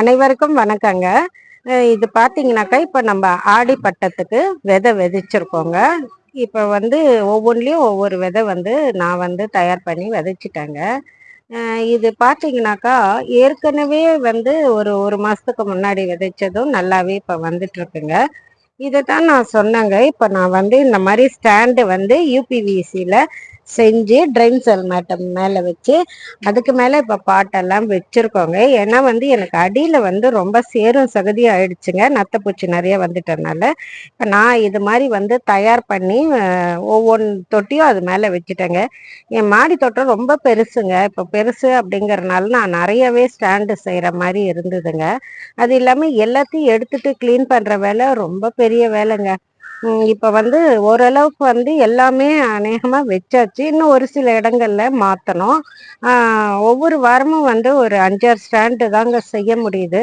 அனைவருக்கும் வணக்கங்க. இது பார்த்தீங்கன்னாக்கா இப்போ நம்ம ஆடி பட்டத்துக்கு விதை விதைச்சிருக்கோங்க. இப்போ வந்து ஒவ்வொன்றிலையும் ஒவ்வொரு விதை வந்து நான் வந்து தயார் பண்ணி விதைச்சிட்டேங்க. இது பார்த்தீங்கன்னாக்கா ஏற்கனவே வந்து ஒரு ஒரு மாதத்துக்கு முன்னாடி விதைச்சதும் நல்லாவே இப்போ வந்துட்டுருக்குங்க இதை தான் நான் சொன்னேங்க. இப்போ நான் வந்து இந்த மாதிரி ஸ்டாண்டு வந்து யூபிவிசியில் செஞ்சு ட்ரெயின் செல் மேட்டம் மேலே வச்சு அதுக்கு மேலே இப்போ பாட்டெல்லாம் வச்சுருக்கோங்க. ஏன்னா வந்து எனக்கு அடியில் வந்து ரொம்ப சேரும் சகதி ஆயிடுச்சுங்க. நத்தப்பூச்சி நிறைய வந்துட்டனால. இப்போ நான் இது மாதிரி வந்து தயார் பண்ணி ஒவ்வொன்று தொட்டியும் அது மேலே வச்சுட்டேங்க. என் மாடி தோட்டம் ரொம்ப பெருசுங்க. இப்போ பெருசு அப்படிங்கிறனால நான் நிறையவே ஸ்டாண்டு செய்கிற மாதிரி இருந்ததுங்க. அது இல்லாமல் எல்லாத்தையும் எடுத்துட்டு க்ளீன் பண்ணுற வேலை ரொம்ப பெரிய வேலைங்க. இப்ப வந்து ஓரளவுக்கு வந்து எல்லாமே அநேகமா வச்சாச்சு. இன்னும் ஒரு சில இடங்கள்ல மாத்தணும். ஒவ்வொரு வாரமும் வந்து ஒரு அஞ்சாறு ஸ்டாண்டு தாங்க செய்ய முடியுது.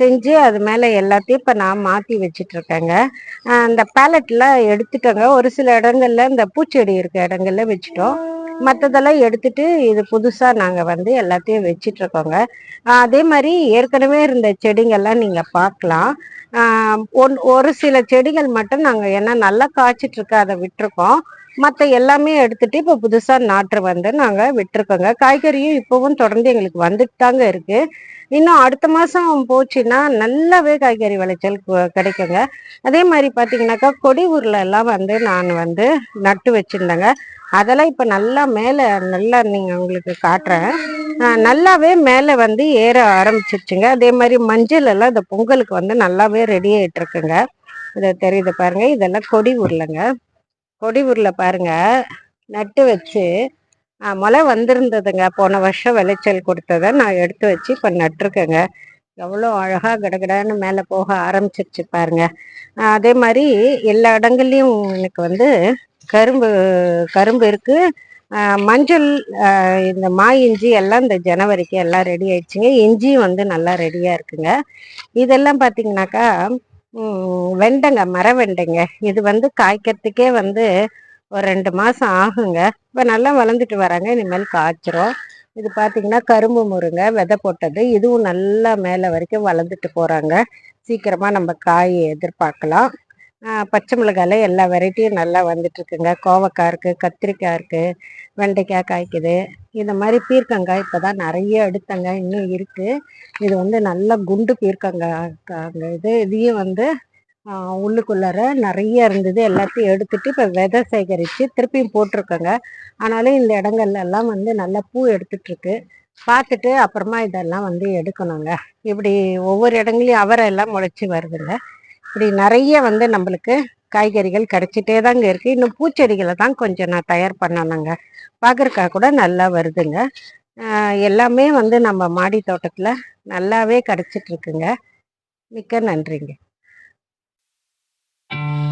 செஞ்சு அது மேல எல்லாத்தையும் இப்ப நான் மாத்தி வச்சிட்டு இருக்கேங்க அந்த பேலட்ல எடுத்துட்டோங்க. ஒரு சில இடங்கள்ல இந்த பூச்செடி இருக்க இடங்கள்ல வச்சுட்டோம். மற்றதெல்லாம் எடுத்துட்டு இது புதுசாக நாங்கள் வந்து எல்லாத்தையும் வச்சிட்ருக்கோங்க. அதே மாதிரி ஏற்கனவே இருந்த செடிங்கள்லாம் நீங்கள் பார்க்கலாம் ஒன்- ஒரு சில செடிகள் மட்டும் நாங்கள் ஏன்னா நல்லா காய்ச்சிட்டு அதை விட்டுருக்கோம் மற்ற எல்லாமே எடுத்துட்டு இப்போ புதுசாக நாற்று வந்து நாங்கள் விட்டுருக்கோங்க காய்கறியும் இப்போவும் தொடர்ந்து எங்களுக்கு வந்துட்டு தாங்க இருக்கு. இன்னும் அடுத்த மாதம் போச்சுன்னா நல்லாவே காய்கறி விளைச்சல் கிடைக்குங்க. அதே மாதிரி பார்த்தீங்கன்னாக்கா கொடி ஊரில் எல்லாம் வந்து நான் வந்து நட்டு வச்சுருந்தேங்க. அதெல்லாம் இப்போ நல்லா மேலே நல்லா நீங்கள் உங்களுக்கு காட்டுறேன். நல்லாவே மேலே வந்து ஏற ஆரம்பிச்சிருச்சுங்க. அதே மாதிரி மஞ்சள் எல்லாம் இந்த பொங்கலுக்கு வந்து நல்லாவே ரெடி ஆயிட்டு இருக்குங்க. தெரியுது பாருங்க. இதெல்லாம் கொடி உருளைங்க. கொடி உருளை பாருங்க. நட்டு வச்சு முளை வந்திருந்ததுங்க. போன வருஷம் விளைச்சல் கொடுத்ததை நான் எடுத்து வச்சு இப்போ நட்டிருக்கேங்க. எவ்வளோ அழகாக கடகடான்னு மேலே போக ஆரம்பிச்சிருச்சு பாருங்க. அதே மாதிரி எல்லா இடங்கள்லையும் எனக்கு வந்து கரும்பு கரும்பு இருக்குது மஞ்சள் இந்த மா இஞ்சி எல்லாம் இந்த ஜனவரிக்கு எல்லாம் ரெடி ஆயிடுச்சுங்க. இஞ்சியும் வந்து நல்லா ரெடியாக இருக்குங்க. இதெல்லாம் பார்த்தீங்கன்னாக்கா வெண்டைங்க மர வெண்டைங்க. இது வந்து காய்க்கிறதுக்கே வந்து ஒரு ரெண்டு மாதம் ஆகுங்க. இப்போ நல்லா வளர்ந்துட்டு வராங்க. இனிமேல் காய்ச்சிரும். இது பார்த்தீங்கன்னா கரும்பு முருங்கை விதை போட்டது. இதுவும் நல்லா மேலே வரைக்கும் வளர்ந்துட்டு போகிறாங்க சீக்கிரமாக நம்ம காய் எதிர்பார்க்கலாம். பச்சை மிளகாயில் எல்லா வெரைட்டியும் நல்லா வந்துட்டுருக்குங்க. கோவக்காய் இருக்குது கத்திரிக்காய் இருக்குது வெண்டைக்காய் காய்க்குது. இந்த மாதிரி பீர்க்கங்காய் இப்போ தான் நிறைய எடுத்தங்க இன்னும் இருக்குது இது வந்து நல்ல குண்டு பீர்க்கங்காய் இது இதையும் வந்து உள்ளுக்குள்ளார நிறைய இருந்தது. எல்லாத்தையும் எடுத்துட்டு இப்போ விதை சேகரித்து திருப்பியும் போட்டிருக்கோங்க. ஆனாலும் இந்த இடங்கள்லாம் வந்து நல்லா பூ எடுத்துட்ருக்கு பார்த்துட்டு அப்புறமா இதெல்லாம் வந்து எடுக்கணுங்க. இப்படி ஒவ்வொரு இடங்களையும் அவரை எல்லாம் முளைச்சி வருதுங்க. இப்படி நிறைய வந்து நம்மளுக்கு காய்கறிகள் கிடைச்சிட்டே தாங்க இருக்குது இன்னும் பூச்செடிகளை தான் கொஞ்சம் நான் தயார் பண்ணணுங்க. பார்க்குறக்கா கூட நல்லா வருதுங்க. எல்லாமே வந்து நம்ம மாடி தோட்டத்தில் நல்லாவே கிடச்சிட்ருக்குங்க மிக்க நன்றிங்க. thank you